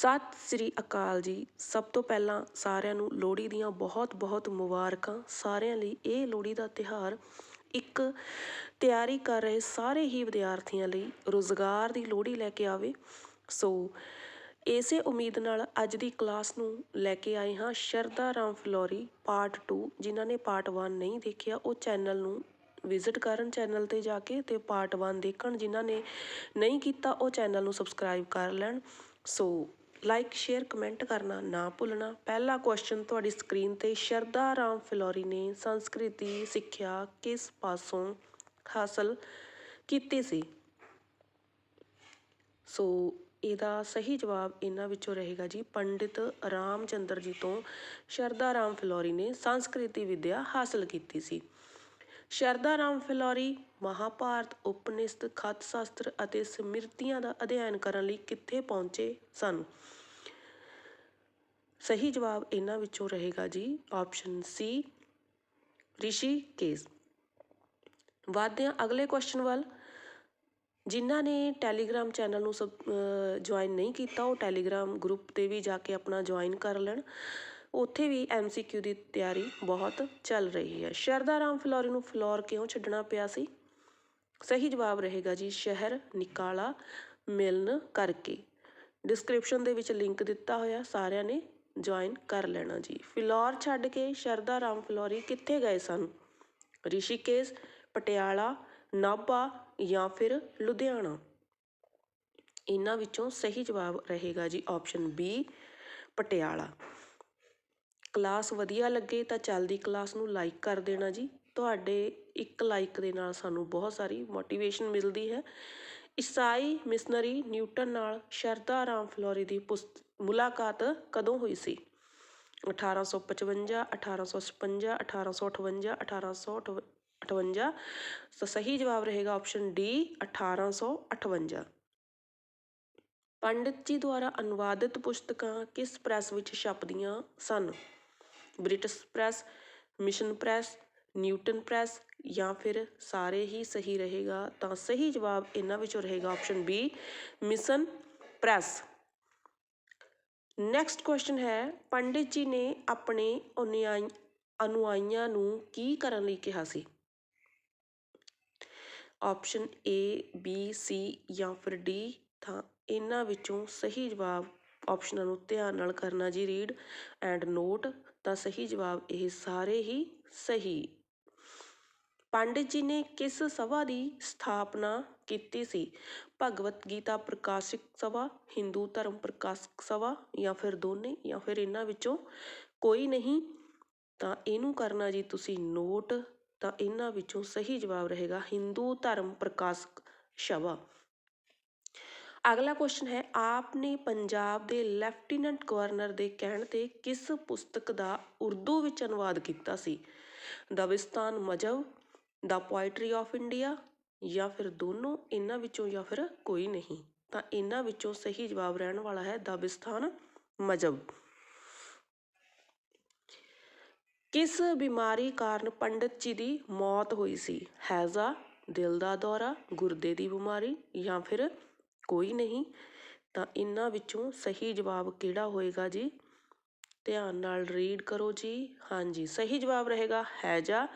ਸਤਿ ਸ੍ਰੀ ਅਕਾਲ ਜੀ। ਸਭ ਤੋਂ ਪਹਿਲਾਂ ਸਾਰਿਆਂ ਨੂੰ ਲੋਹੜੀ ਦੀਆਂ ਬਹੁਤ ਬਹੁਤ ਮੁਬਾਰਕਾਂ। ਸਾਰਿਆਂ ਲਈ ਇਹ ਲੋਹੜੀ ਦਾ ਤਿਉਹਾਰ ਇੱਕ ਤਿਆਰੀ ਕਰ ਰਹੇ ਸਾਰੇ ਹੀ ਵਿਦਿਆਰਥੀਆਂ ਲਈ ਰੁਜ਼ਗਾਰ ਦੀ ਲੋਹੜੀ ਲੈ ਕੇ ਆਵੇ। ਸੋ ਇਸੇ ਉਮੀਦ ਨਾਲ ਅੱਜ ਦੀ ਕਲਾਸ ਨੂੰ ਲੈ ਕੇ ਆਏ ਹਾਂ ਸ਼ਰਦਾ ਰਾਮ ਫਲੋਰੀ ਪਾਰਟ 2 ਜਿਨ੍ਹਾਂ ਨੇ ਪਾਰਟ 1 ਨਹੀਂ ਦੇਖਿਆ, ਉਹ ਚੈਨਲ ਨੂੰ ਵਿਜ਼ਿਟ ਕਰਨ ਚੈਨਲ ਤੇ ਜਾ ਕੇ ਤੇ ਪਾਰਟ 1 ਦੇਖਣ। ਜਿਨ੍ਹਾਂ ਨੇ ਨਹੀਂ ਕੀਤਾ, ਉਹ ਚੈਨਲ ਨੂੰ ਸਬਸਕ੍ਰਾਈਬ ਕਰ ਲੈਣ। ਸੋ ਲਾਈਕ ਸ਼ੇਅਰ ਕਮੈਂਟ ਕਰਨਾ ਨਾ ਭੁੱਲਣਾ। ਪਹਿਲਾ ਕੁਐਸਚਨ ਤੁਹਾਡੀ ਸਕਰੀਨ ਤੇ ਸ਼ਰਦਾ ਰਾਮ ਫਿਲੌਰੀ ਨੇ ਸੰਸਕ੍ਰਿਤੀ, ਸਿੱਖਿਆ ਕਿਸ ਪਾਸੋਂ ਹਾਸਲ ਕੀਤੀ ਸੀ? ਸੋ ਇਹਦਾ ਸਹੀ ਜਵਾਬ ਇਹਨਾਂ ਵਿੱਚੋਂ ਰਹੇਗਾ ਜੀ ਪੰਡਿਤ ਰਾਮ ਚੰਦਰ ਜੀ ਤੋਂ। ਸ਼ਰਦਾ ਰਾਮ ਫਿਲੌਰੀ ਨੇ ਸੰਸਕ੍ਰਿਤੀ ਵਿੱਦਿਆ ਹਾਸਲ ਕੀਤੀ ਸੀ। ਸ਼ਰਦਾ ਰਾਮ ਫਿਲੌਰੀ, ਮਹਾਭਾਰਤ ਉਪਨਿਸ਼ਦ ਖਤ ਸ਼ਾਸਤਰ ਅਤੇ ਸਮ੍ਰਿਤੀਆਂ ਦਾ ਅਧਿਐਨ ਕਰਨ ਲਈ ਕਿੱਥੇ ਪਹੁੰਚੇ ਸਨ? ਸਹੀ ਜਵਾਬ ਇਹਨਾਂ ਵਿੱਚੋਂ ਰਹੇਗਾ ਜੀ ਆਪਸ਼ਨ ਸੀ ਰਿਸ਼ੀਕੇਸ਼। ਵਧਦੇ ਹਾਂ ਅਗਲੇ ਕੁਐਸਚਨ ਵੱਲ। ਜਿਨ੍ਹਾਂ ਨੇ ਟੈਲੀਗ੍ਰਾਮ ਚੈਨਲ ਨੂੰ ਸਬ ਜੁਆਇਨ ਨਹੀਂ ਕੀਤਾ, ਉਹ ਟੈਲੀਗ੍ਰਾਮ ਗਰੁੱਪ ਤੇ ਵੀ ਜਾ ਕੇ ਆਪਣਾ ਜੁਆਇਨ ਕਰ ਲੈਣ। ਉੱਥੇ ਵੀ ਐਮਸੀਕਿਊ ਦੀ ਤਿਆਰੀ ਬਹੁਤ ਚੱਲ ਰਹੀ ਹੈ। ਸ਼ਰਦਾ ਰਾਮ ਫਲੋਰੀ ਨੂੰ ਫਲੋਰ ਕਿਉਂ ਛੱਡਣਾ ਪਿਆ ਸੀ? ਸਹੀ ਜਵਾਬ ਰਹੇਗਾ ਜੀ ਸ਼ਹਿਰ ਨਿਕਾਲਾ ਮਿਲਣ ਕਰਕੇ। ਡਿਸਕ੍ਰਿਪਸ਼ਨ ਦੇ ਵਿੱਚ ਲਿੰਕ ਦਿੱਤਾ ਹੋਇਆ, ਸਾਰਿਆਂ ਨੇ ਜੁਆਇਨ ਕਰ ਲੈਣਾ ਜੀ। ਫਿਲੌਰ ਛੱਡ ਕੇ ਸ਼ਰਦਾ ਰਾਮ ਫਲੋਰੀ ਕਿੱਥੇ ਗਏ ਸਨ? ਰਿਸ਼ੀਕੇਸ਼, ਪਟਿਆਲਾ, ਨਾਭਾ ਜਾਂ ਫਿਰ ਲੁਧਿਆਣਾ? ਇਹਨਾਂ ਵਿੱਚੋਂ ਸਹੀ ਜਵਾਬ ਰਹੇਗਾ ਜੀ ਆਪਸ਼ਨ ਬੀ ਪਟਿਆਲਾ। ਕਲਾਸ ਵਧੀਆ ਲੱਗੇ ਤਾਂ ਚੱਲਦੀ ਕਲਾਸ ਨੂੰ ਲਾਈਕ ਕਰ ਦੇਣਾ ਜੀ। ਤੁਹਾਡੇ ਇੱਕ ਲਾਈਕ ਦੇ ਨਾਲ ਸਾਨੂੰ ਬਹੁਤ ਸਾਰੀ ਮੋਟੀਵੇਸ਼ਨ ਮਿਲਦੀ ਹੈ। ਈਸਾਈ ਮਿਸ਼ਨਰੀ ਨਿਊਟਨ ਨਾਲ ਸ਼ਰਦਾ ਰਾਮ ਫਲੋਰੀ ਦੀ ਪੁਸਤ ਮੁਲਾਕਾਤ ਕਦੋਂ ਹੋਈ ਸੀ? 1855 1856 1858 1858 ਸੋ ਸਹੀ ਜਵਾਬ ਰਹੇਗਾ ਆਪਸ਼ਨ ਡੀ 1858 ਪੰਡਿਤ ਜੀ ਦੁਆਰਾ ਅਨੁਵਾਦਿਤ ਪੁਸਤਕਾਂ ਕਿਸ ਪ੍ਰੈਸ ਵਿੱਚ ਛਪਦੀਆਂ ਸਨ? British press, mission press, Newton press ਜਾਂ ਫਿਰ ਸਾਰੇ ਹੀ ਸਹੀ ਰਹੇਗਾ ਤਾਂ ਸਹੀ ਜਵਾਬ ਇਹਨਾਂ ਵਿੱਚੋਂ ਰਹੇਗਾ option B mission press. Next question ਹੈ, ਪੰਡਿਤ ਜੀ ਨੇ ਆਪਣੇ ਅਨੁਯਾਈ ਅਨੁਆਈਆਂ ਨੂੰ ਕੀ ਕਰਨ ਲਈ ਕਿਹਾ ਸੀ? ਆਪਸ਼ਨ ਏ ਬੀ ਸੀ ਜਾਂ ਫਿਰ ਡੀ ਤਾਂ ਇਹਨਾਂ ਵਿੱਚੋਂ ਸਹੀ ਜਵਾਬ ਆਪਸ਼ਨਾਂ ਨੂੰ ਧਿਆਨ ਨਾਲ ਕਰਨਾ ਜੀ ਰੀਡ ਐਂਡ ਨੋਟ ਤਾਂ ਸਹੀ ਜਵਾਬ ਇਹ ਸਾਰੇ ਹੀ ਸਹੀ। ਪੰਡਿਤ ਜੀ ਨੇ ਕਿਸ ਸਭਾ ਦੀ ਸਥਾਪਨਾ ਕੀਤੀ ਸੀ? ਭਗਵਤ ਗੀਤਾ ਪ੍ਰਕਾਸ਼ਿਕ ਸਭਾ, ਹਿੰਦੂ ਧਰਮ ਪ੍ਰਕਾਸ਼ਕ ਸਭਾ ਜਾਂ ਫਿਰ ਦੋਨੇ ਜਾਂ ਫਿਰ ਇਹਨਾਂ ਵਿੱਚੋਂ ਕੋਈ ਨਹੀਂ? ਤਾਂ ਇਹਨੂੰ ਕਰਨਾ ਜੀ ਤੁਸੀਂ ਨੋਟ, ਤਾਂ ਇਹਨਾਂ ਵਿੱਚੋਂ ਸਹੀ ਜਵਾਬ ਰਹੇਗਾ ਹਿੰਦੂ ਧਰਮ ਪ੍ਰਕਾਸ਼ਕ ਸਭਾ। ਅਗਲਾ ਕੁਐਸਚਨ ਹੈ ਆਪ ਨੇ ਪੰਜਾਬ ਦੇ ਲੈਫਟੀਨੈਂਟ ਗਵਰਨਰ ਦੇ ਕਹਿਣ ਤੇ ਕਿਸ ਪੁਸਤਕ ਦਾ ਉਰਦੂ ਵਿੱਚ ਅਨੁਵਾਦ ਕੀਤਾ ਸੀ? ਦਵਿਸਤਾਨ ਮਜਬ ਦਾ ਪੋਇਟਰੀ ਆਫ ਇੰਡੀਆ ਜਾਂ ਫਿਰ ਦੋਨੋਂ ਇਹਨਾਂ ਵਿੱਚੋਂ ਜਾਂ ਫਿਰ ਕੋਈ ਨਹੀਂ? ਤਾਂ ਇਹਨਾਂ ਵਿੱਚੋਂ ਸਹੀ ਜਵਾਬ ਰਹਿਣ ਵਾਲਾ ਹੈ ਦਬਿਸਤਾਨ ਮਜਬ ਕਿਸ ਬਿਮਾਰੀ ਕਾਰਨ ਪੰਡਿਤ ਜੀ ਦੀ ਮੌਤ ਹੋਈ ਸੀ? ਹੈਜ਼ਾ, ਦਿਲ ਦਾ ਦੌਰਾ, ਗੁਰਦੇ ਦੀ ਬਿਮਾਰੀ ਜਾਂ ਫਿਰ ਕੋਈ ਨਹੀਂ, ਤਾਂ ਇਹਨਾਂ ਵਿੱਚੋਂ ਸਹੀ ਜਵਾਬ ਕਿਹੜਾ ਹੋਏਗਾ ਜੀ? ਧਿਆਨ ਨਾਲ ਰੀਡ ਕਰੋ ਜੀ। ਹਾਂਜੀ, ਸਹੀ ਜਵਾਬ ਰਹੇਗਾ, ਹੈਜਾ।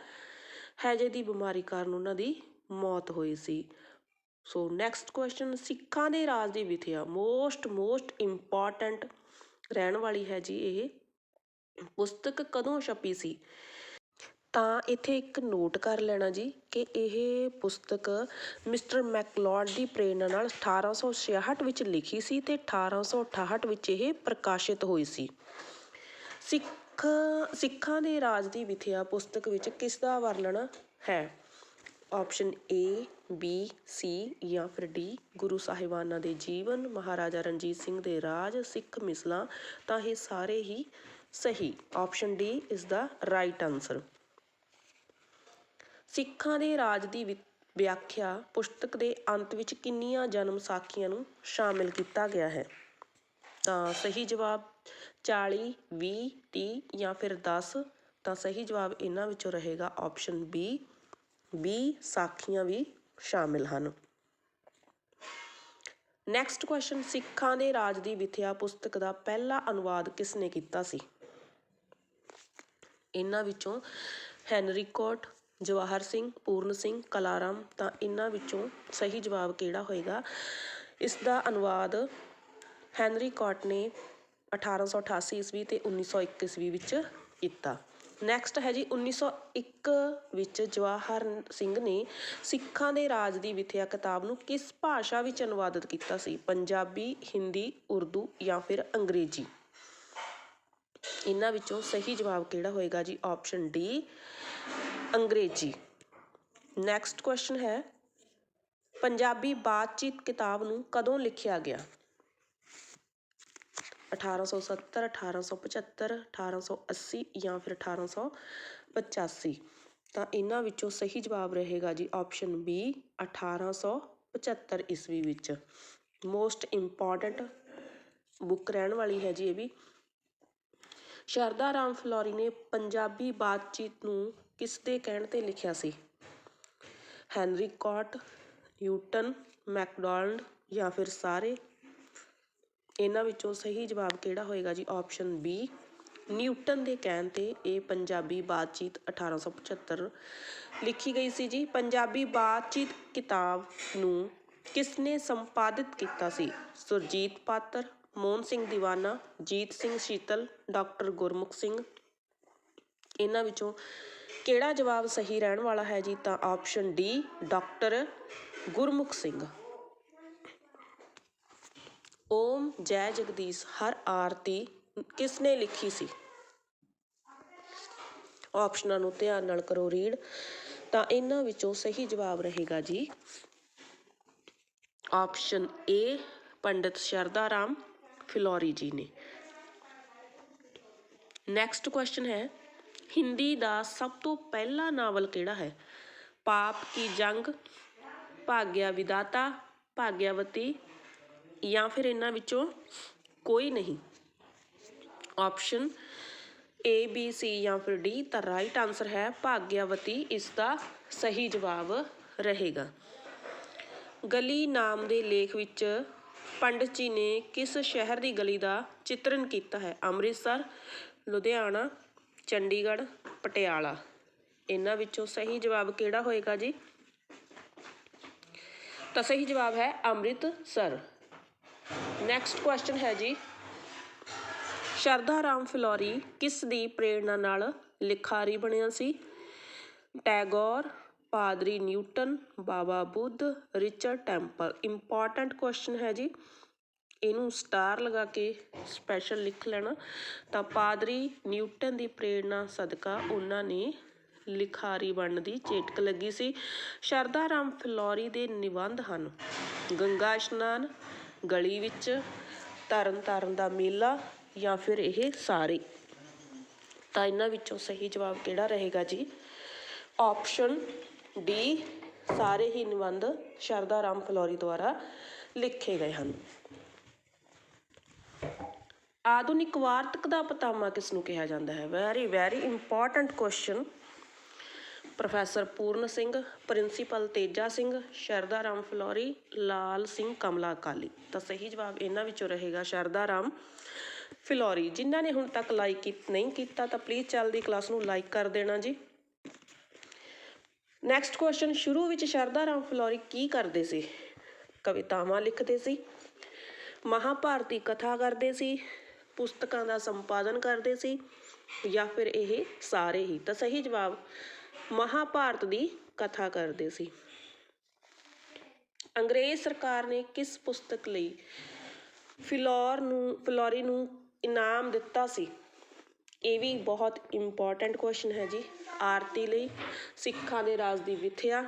ਹੈਜੇ ਦੀ ਬਿਮਾਰੀ ਕਾਰਨ ਉਹਨਾਂ ਦੀ ਮੌਤ ਹੋਈ ਸੀ। ਸੋ ਨੈਕਸਟ ਕੁਐਸਚਨ ਸਿੱਖਾਂ ਦੇ ਰਾਜ ਦੀ ਵਿਥਿਆ। ਮੋਸਟ ਮੋਸਟ ਇੰਪੋਰਟੈਂਟ ਰਹਿਣ ਵਾਲੀ ਹੈ ਜੀ ਇਹ। ਪੁਸਤਕ ਕਦੋਂ ਛਪੀ ਸੀ? ਤਾਂ ਇੱਥੇ ਇੱਕ ਨੋਟ ਕਰ ਲੈਣਾ ਜੀ ਕਿ ਇਹ ਪੁਸਤਕ ਮਿਸਟਰ ਮੈਕਲੌਡ ਦੀ ਪ੍ਰੇਰਨਾ ਨਾਲ 1866 ਵਿੱਚ ਲਿਖੀ ਸੀ ਅਤੇ ਅਠਾਰਾਂ ਸੌ ਅਠਾਹਠ ਵਿੱਚ ਇਹ ਪ੍ਰਕਾਸ਼ਿਤ ਹੋਈ ਸੀ। ਸਿੱਖ, ਸਿੱਖਾਂ ਦੇ ਰਾਜ ਦੀ ਵਿਥਿਆ ਪੁਸਤਕ ਵਿੱਚ ਕਿਸ ਦਾ ਵਰਣਨ ਹੈ? ਆਪਸ਼ਨ ਏ ਬੀ ਸੀ ਜਾਂ ਫਿਰ ਡੀ ਗੁਰੂ ਸਾਹਿਬਾਨਾਂ ਦੇ ਜੀਵਨ, ਮਹਾਰਾਜਾ ਰਣਜੀਤ ਸਿੰਘ ਦੇ ਰਾਜ, ਸਿੱਖ ਮਿਸਲਾਂ, ਤਾਂ ਇਹ ਸਾਰੇ ਹੀ ਸਹੀ। Option D is the right answer ਸਿੱਖਾਂ ਦੇ ਰਾਜ ਦੀ ਵਿਆਖਿਆ ਪੁਸਤਕ ਦੇ ਅੰਤ ਵਿੱਚ ਕਿੰਨੀਆਂ ਜਨਮ ਸਾਖੀਆਂ ਨੂੰ ਸ਼ਾਮਿਲ ਕੀਤਾ ਗਿਆ ਹੈ? ਤਾਂ ਸਹੀ ਜਵਾਬ 40 20 30 ਜਾਂ ਫਿਰ 10 ਤਾਂ ਸਹੀ ਜਵਾਬ ਇਹਨਾਂ ਵਿੱਚੋਂ ਰਹੇਗਾ ਆਪਸ਼ਨ ਬੀ 20 ਸਾਖੀਆਂ ਵੀ ਸ਼ਾਮਿਲ ਹਨ। ਨੈਕਸਟ ਕੁਐਸਚਨ ਸਿੱਖਾਂ ਦੇ ਰਾਜ ਦੀ ਵਿਥਿਆ ਪੁਸਤਕ ਦਾ ਪਹਿਲਾ ਅਨੁਵਾਦ ਕਿਸ ਨੇ ਕੀਤਾ ਸੀ? ਇਹਨਾਂ ਵਿੱਚੋਂ ਹੈਨਰੀ ਕੋਟ ਜਵਾਹਰ ਸਿੰਘ, ਪੂਰਨ ਸਿੰਘ, ਕਲਾਰਾਮ, ਤਾਂ ਇਹਨਾਂ ਵਿੱਚੋਂ ਸਹੀ ਜਵਾਬ ਕਿਹੜਾ ਹੋਏਗਾ? ਇਸ ਦਾ ਅਨੁਵਾਦ ਹੈਨਰੀ ਕੋਟ ਨੇ 1888 ਈਸਵੀ ਤੇ 1901 ਈਸਵੀ ਵਿੱਚ ਕੀਤਾ। ਨੈਕਸਟ ਹੈ ਜੀ 1901 ਵਿੱਚ ਜਵਾਹਰ ਸਿੰਘ ਨੇ ਸਿੱਖਾਂ ਦੇ ਰਾਜ ਦੀ ਵਿਥਿਆ ਕਿਤਾਬ ਨੂੰ ਕਿਸ ਭਾਸ਼ਾ ਵਿੱਚ ਅਨੁਵਾਦਿਤ ਕੀਤਾ ਸੀ? ਪੰਜਾਬੀ, ਹਿੰਦੀ, ਉਰਦੂ ਜਾਂ ਫਿਰ ਅੰਗਰੇਜ਼ੀ? ਇਹਨਾਂ ਵਿੱਚੋਂ ਸਹੀ ਜਵਾਬ ਕਿਹੜਾ ਹੋਏਗਾ ਜੀ? ਆਪਸ਼ਨ ਡੀ ਅੰਗਰੇਜ਼ੀ। ਨੈਕਸਟ ਕੁਐਸਚਨ ਹੈ, ਪੰਜਾਬੀ ਬਾਤਚੀਤ ਕਿਤਾਬ ਨੂੰ ਕਦੋਂ ਲਿਖਿਆ ਗਿਆ? 1870 1875 1880 ਜਾਂ ਫਿਰ 1885 ਤਾਂ ਇਹਨਾਂ ਵਿੱਚੋਂ ਸਹੀ ਜਵਾਬ ਰਹੇਗਾ ਜੀ ਆਪਸ਼ਨ ਬੀ 1875 ਈਸਵੀ ਵਿੱਚ। ਮੋਸਟ ਇੰਪੋਰਟੈਂਟ ਬੁੱਕ ਰਹਿਣ ਵਾਲੀ ਹੈ ਜੀ ਇਹ ਵੀ। ਸ਼ਰਦਾ ਰਾਮ ਫਲੋਰੀ ਨੇ ਪੰਜਾਬੀ ਬਾਤਚੀਤ ਨੂੰ ਕਿਸ ਦੇ ਕਹਿਣ ਤੇ ਲਿਖਿਆ ਸੀ? ਹੈਨਰੀ ਕਾਟ ਨਿਊਟਨ ਮੈਕਡੋਨਲਡ ਜਾਂ ਫਿਰ ਸਾਰੇ? ਇਹਨਾਂ ਵਿੱਚੋਂ ਸਹੀ ਜਵਾਬ ਕਿਹੜਾ ਹੋਏਗਾ ਜੀ? ਆਪਸ਼ਨ ਬੀ ਨਿਊਟਨ ਦੇ ਕਹਿਣ ਤੇ ਇਹ ਪੰਜਾਬੀ ਬਾਤਚੀਤ 1875 ਲਿਖੀ ਗਈ ਸੀ ਜੀ, ਪੰਜਾਬੀ ਬਾਤਚੀਤ ਕਿਤਾਬ ਨੂੰ ਕਿਸ ਨੇ ਸੰਪਾਦਿਤ ਕੀਤਾ ਸੀ? ਸੁਰਜੀਤ ਪਾਤਰ, ਮੋਹਨ ਸਿੰਘ ਦੀਵਾਨਾ, ਜੀਤ ਸਿੰਘ ਸ਼ੀਤਲ, ਡਾਕਟਰ ਗੁਰਮੁਖ ਸਿੰਘ। ਇਹਨਾਂ ਵਿੱਚੋਂ ਕਿਹੜਾ ਜਵਾਬ ਸਹੀ ਰਹਿਣ ਵਾਲਾ ਹੈ ਜੀ? ਤਾਂ option D, doctor Gurmukh Singh. Om Jai Jagdish, ਹਰ ਆਰਤੀ ਕਿਸ ਨੇ ਲਿਖੀ ਸੀ? ਆਪਸ਼ਨਾਂ ਨੂੰ ਧਿਆਨ ਨਾਲ ਕਰੋ ਰੀਡ ਤਾਂ ਇਹਨਾਂ ਵਿੱਚੋਂ ਸਹੀ ਜਵਾਬ ਰਹੇਗਾ ਜੀ। ਆਪਸ਼ਨ ਏ, ਪੰਡਿਤ ਸ਼ਰਦਾ ਰਾਮ ਫਿਲੋਰੀ ਜੀ ਨੇ। ਨੈਕਸਟ ਕੁਐਸਚਨ ਹੈ ਹਿੰਦੀ ਦਾ ਸਭ ਤੋਂ ਪਹਿਲਾ ਨਾਵਲ ਕਿਹੜਾ ਹੈ? ਪਾਪ ਕੀ ਜੰਗ, ਭਾਗਿਆ ਵਿਦਾਤਾ, ਭਾਗਿਆਵਤੀ ਜਾਂ ਫਿਰ ਇਹਨਾਂ ਵਿੱਚੋਂ ਕੋਈ ਨਹੀਂ? ਆਪਸ਼ਨ ਏ ਬੀ ਸੀ ਜਾਂ ਫਿਰ ਡੀ ਤਾਂ ਰਾਈਟ ਆਨਸਰ ਹੈ ਭਾਗਿਆਵਤੀ। ਇਸ ਦਾ ਸਹੀ ਜਵਾਬ ਰਹੇਗਾ। ਗਲੀ ਨਾਮ ਦੇ ਲੇਖ ਵਿੱਚ ਪੰਡਿਤ ਜੀ ਨੇ ਕਿਸ ਸ਼ਹਿਰ ਦੀ ਗਲੀ ਦਾ ਚਿੱਤਰਨ ਕੀਤਾ ਹੈ? ਅੰਮ੍ਰਿਤਸਰ, ਲੁਧਿਆਣਾ ਚੰਡੀਗੜ੍ਹ, ਪਟਿਆਲਾ। ਇਹਨਾਂ ਵਿੱਚੋਂ ਸਹੀ ਜਵਾਬ ਕਿਹੜਾ ਹੋਏਗਾ ਜੀ? ਤਾਂ ਸਹੀ ਜਵਾਬ ਹੈ ਅੰਮ੍ਰਿਤਸਰ। ਨੈਕਸਟ ਕੁਐਸਚਨ ਹੈ ਜੀ। ਸ਼ਰਧਾ ਰਾਮ ਫਿਲੌਰੀ ਕਿਸ ਦੀ ਪ੍ਰੇਰਣਾ ਨਾਲ ਲਿਖਾਰੀ ਬਣਿਆ ਸੀ? ਟੈਗੋਰ, ਪਾਦਰੀ Newton, Baba Buddh, Richard Temple. Important question ਹੈ ਜੀ। ਇਹਨੂੰ ਸਟਾਰ ਲਗਾ ਕੇ ਸਪੈਸ਼ਲ ਲਿਖ ਲੈਣਾ। ਤਾਂ ਪਾਦਰੀ ਨਿਊਟਨ ਦੀ ਪ੍ਰੇਰਣਾ ਸਦਕਾ ਉਹਨਾਂ ਨੇ ਲਿਖਾਰੀ ਬਣਨ ਦੀ ਚੇਟਕ ਲੱਗੀ ਸੀ। ਸ਼ਰਧਾ ਰਾਮ ਫਲੋਰੀ ਦੇ ਨਿਬੰਧ ਹਨ। ਗੰਗਾ ਇਸ਼ਨਾਨ, ਗਲੀ ਵਿੱਚ ਤਰਨ ਤਾਰਨ ਦਾ ਮੇਲਾ ਜਾਂ ਫਿਰ ਇਹ ਸਾਰੇ। ਤਾਂ ਇਹਨਾਂ ਵਿੱਚੋਂ ਸਹੀ ਜਵਾਬ ਕਿਹੜਾ ਰਹੇਗਾ ਜੀ? ਆਪਸ਼ਨ ਡੀ ਸਾਰੇ ਹੀ ਨਿਬੰਧ ਸ਼ਰਧਾ ਰਾਮ ਫਲੋਰੀ ਦੁਆਰਾ ਲਿਖੇ ਗਏ ਹਨ। ਆਧੁਨਿਕ ਵਾਰਤਕ ਦਾ ਪਤਾਮਾ ਕਿਸ ਨੂੰ ਕਿਹਾ ਜਾਂਦਾ ਹੈ? Very very important question professor Puran Singh, principal Teja Singh Sharda Ram Phillauri, Lal Singh Kamla Akali. ਤਾਂ ਸਹੀ ਜਵਾਬ ਇਹਨਾਂ ਵਿੱਚੋਂ ਰਹੇਗਾ ਸ਼ਰਦਾ ਰਾਮ ਫਿਲੌਰੀ। ਜਿਨ੍ਹਾਂ ਨੇ ਹੁਣ ਤੱਕ ਲਾਈਕ ਨਹੀਂ ਕੀਤਾ, ਤਾਂ ਪਲੀਜ਼ ਚੱਲਦੀ ਕਲਾਸ ਨੂੰ ਲਾਈਕ ਕਰ ਦੇਣਾ ਜੀ। ਨੈਕਸਟ ਕੁਐਸਚਨ ਸ਼ੁਰੂ ਵਿੱਚ ਸ਼ਰਦਾ ਰਾਮ ਫਿਲੌਰੀ ਕੀ ਕਰਦੇ ਸੀ? ਕਵਿਤਾਵਾਂ ਲਿਖਦੇ ਸੀ। ਮਹਾਭਾਰਤੀ ਕਥਾ ਕਰਦੇ ਸੀ। ਪੁਸਤਕਾਂ ਦਾ ਸੰਪਾਦਨ ਕਰਦੇ ਸੀ ਜਾਂ ਫਿਰ ਇਹ ਸਾਰੇ ਹੀ? ਤਾਂ ਸਹੀ ਜਵਾਬ, ਮਹਾਭਾਰਤ ਦੀ ਕਥਾ ਕਰਦੇ ਸੀ। ਅੰਗਰੇਜ਼ ਸਰਕਾਰ ਨੇ ਕਿਸ ਪੁਸਤਕ ਲਈ ਫਿਲੌਰ ਨੂੰ, ਫਿਲੌਰੀ ਨੂੰ ਇਨਾਮ ਦਿੱਤਾ ਸੀ? ਇਹ ਵੀ ਬਹੁਤ ਇੰਪੋਰਟੈਂਟ ਕੁਐਸਚਨ ਹੈ ਜੀ। ਆਰਤੀ ਲਈ, ਸਿੱਖਾਂ ਦੇ ਰਾਜ ਦੀ ਵਿਥਿਆ,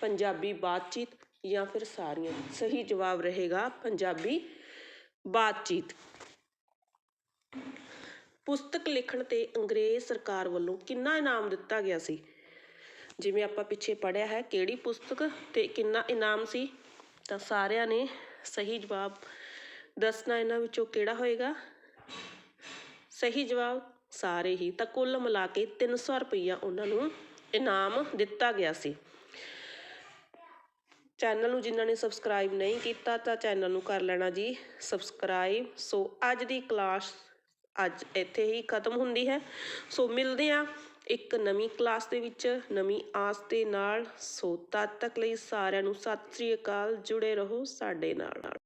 ਪੰਜਾਬੀ ਬਾਤਚੀਤ ਜਾਂ ਫਿਰ ਸਾਰੀਆਂ? ਸਹੀ ਜਵਾਬ ਰਹੇਗਾ ਪੰਜਾਬੀ ਬਾਤਚੀਤ। ਪੁਸਤਕ ਲਿਖਣ ਤੇ ਅੰਗਰੇਜ਼ ਸਰਕਾਰ ਵੱਲੋਂ ਕਿੰਨਾ ਇਨਾਮ ਦਿੱਤਾ ਗਿਆ ਸੀ? ਜਿਵੇਂ ਆਪਾਂ ਪਿੱਛੇ ਪੜਿਆ ਹੈ, ਕਿਹੜੀ ਪੁਸਤਕ ਤੇ ਕਿੰਨਾ ਇਨਾਮ ਸੀ? ਤਾਂ ਸਾਰਿਆਂ ਨੇ ਸਹੀ ਜਵਾਬ ਦੱਸਣਾ ਇਹਨਾਂ ਵਿੱਚੋਂ ਕਿਹੜਾ ਹੋਏਗਾ? ਸਹੀ ਜਵਾਬ ਸਾਰੇ ਹੀ। ਤਾਂ ਕੁੱਲ ਮਿਲਾ ਕੇ 300 ਰੁਪਈਆ ਉਹਨਾਂ ਨੂੰ ਇਨਾਮ ਦਿੱਤਾ ਗਿਆ ਸੀ। ਚੈਨਲ ਨੂੰ ਜਿਨ੍ਹਾਂ ਨੇ ਸਬਸਕ੍ਰਾਈਬ ਨਹੀਂ ਕੀਤਾ, ਤਾਂ ਚੈਨਲ ਨੂੰ ਕਰ ਲੈਣਾ ਜੀ ਸਬਸਕ੍ਰਾਈਬ। ਸੋ ਅੱਜ ਦੀ ਕਲਾਸ ਅੱਜ ਇੱਥੇ ਹੀ ਖਤਮ ਹੁੰਦੀ ਹੈ। ਸੋ ਮਿਲਦੇ ਹਾਂ ਇੱਕ ਨਵੀਂ ਕਲਾਸ ਦੇ ਵਿੱਚ, ਨਵੀਂ ਆਸ ਦੇ ਨਾਲ। ਸੋ ਤਦ ਤੱਕ ਲਈ ਸਾਰਿਆਂ ਨੂੰ ਸਤਿ ਸ੍ਰੀ ਅਕਾਲ, ਜੁੜੇ ਰਹੋ ਸਾਡੇ ਨਾਲ।